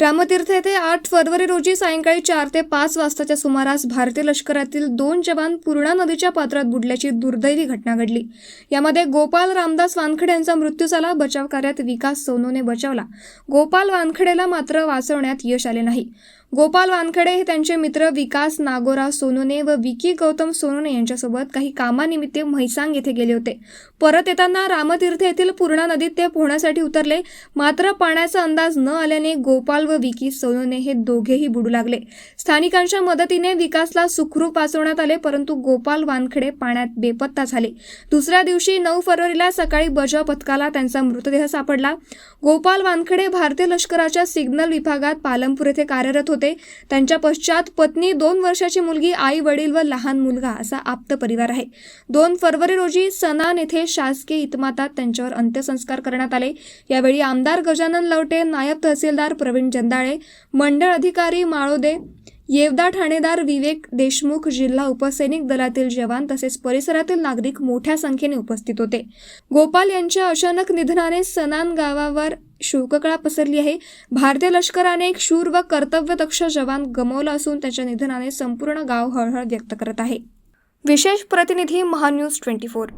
रामतीर्थ येथे आठ फरवरी रोजी सायंकाळी चार ते पाच वाजताच्या सुमारास भारतीय लष्करातील दोन जवान पूर्णा नदीच्या पात्रात बुडल्याची दुर्दैवी घटना घडली. यामध्ये गोपाल रामदास वानखडे यांचा मृत्यू झाला. बचाव कार्यात विकास सोनूने बचावला. गोपाल वानखडेला मात्र वाचवण्यात यश आले नाही. गोपाल वानखडे हे त्यांचे मित्र विकास नागोरा सोनोने व विकी गौतम सोनोने यांच्यासोबत काही कामानिमित्त म्हैसांग येथे गेले होते. परत येताना रामतीर्थ येथील पूर्णा नदीत ते पोहण्यासाठी उतरले. मात्र पाण्याचा अंदाज न आल्याने गोपाल व विकी सोनोने हे दोघेही बुडू लागले. स्थानिकांच्या मदतीने विकासला सुखरूप वाचवण्यात आले परंतु गोपाल वानखडे पाण्यात बेपत्ता झाले. दुसऱ्या दिवशी नऊ फरवरीला सकाळी बचाव पथकाला त्यांचा मृतदेह सापडला. गोपाल वानखडे भारतीय लष्कराच्या सिग्नल विभागात पालमपूर येथे कार्यरत होते. त्यांच्या पश्चात पत्नी दोन वर्षाची मुलगी आई वडील व लहान मुलगा असा आप्त परिवार आहे. दोन फरवरी रोजी सनान येथे शासकीय इतमातात त्यांच्यावर अंत्यसंस्कार करण्यात आले. यावेळी आमदार गजानन लवटे नायब तहसीलदार प्रवीण जंदाळे मंडळ अधिकारी माळोदे येवदा ठाणेदार विवेक देशमुख जिल्हा उपसैनिक दलातील जवान तसेच परिसरातील नागरिक मोठ्या संख्येने उपस्थित होते. गोपाल यांच्या अचानक निधनाने सनान गावावर शोककळा पसरली आहे. भारतीय लष्कराने एक शूर व कर्तव्यदक्ष जवान गमावला असून त्याच्या निधनाने संपूर्ण गाव हळहळ व्यक्त करत आहे. विशेष प्रतिनिधी महान्यूज ट्वेंटी फोर.